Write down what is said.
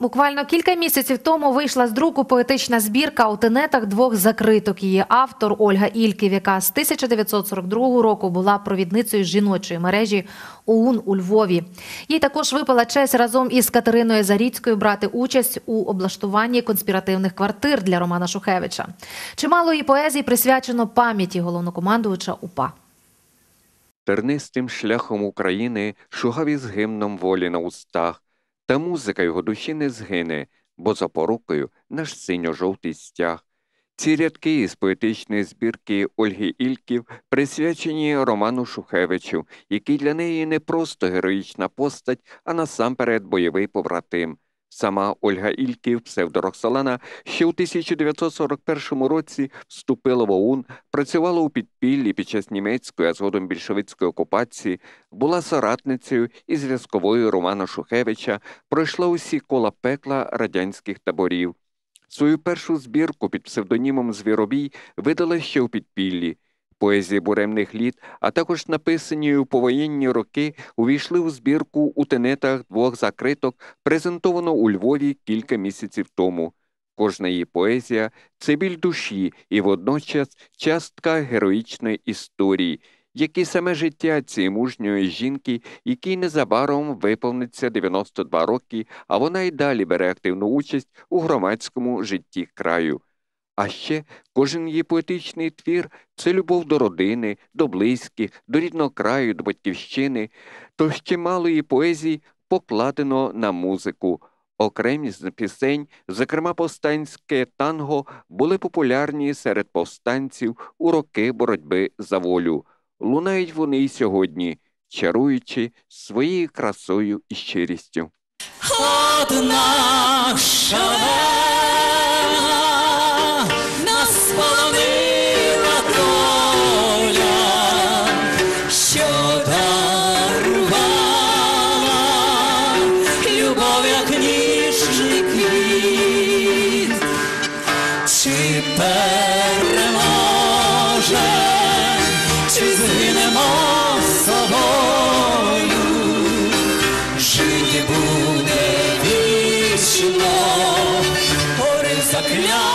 Буквально кілька місяців тому вийшла з друку поетична збірка у тенетах двох закриток. Її автор Ольга Ільків, яка з 1942 року була провідницею жіночої мережі ОУН у Львові. Їй також випала честь разом із Катериною Заріцькою брати участь у облаштуванні конспіративних квартир для Романа Шухевича. Чимало її поезії присвячено пам'яті головнокомандувача УПА. Тернистим шляхом України шугав із гімном волі на устах, та музика його душі не згине, бо за порукою наш синьо-жовтий стяг. Ці рядки із поетичної збірки Ольги Ільків присвячені Роману Шухевичу, який для неї не просто героїчна постать, а насамперед бойовий побратим. Сама Ольга Ільків, псевдо Роксолана, ще у 1941 році вступила в ОУН, працювала у підпіллі під час німецької, а згодом більшовицької окупації, була соратницею і зв'язковою Романа Шухевича, пройшла усі кола пекла радянських таборів. Свою першу збірку під псевдонімом Звіробій видала ще у підпіллі. Поезії буремних літ, а також написані у повоєнні роки, увійшли у збірку у тенетах двох закриток, презентовано у Львові кілька місяців тому. Кожна її поезія це біль душі і водночас частка героїчної історії, як і саме життя цієї мужньої жінки, якій незабаром виповниться 92 роки, а вона й далі бере активну участь у громадському житті краю. А ще кожен її поетичний твір це любов до родини, до близьких, до рідного краю, до батьківщини, то ще мало її поезій покладено на музику. Окремі з пісень, зокрема повстанське танго, були популярні серед повстанців у роки боротьби за волю. Лунають вони й сьогодні, чаруючи своєю красою і щирістю. Одна шалена ми чи згинемо з собою, жити буде вічно, горить закля.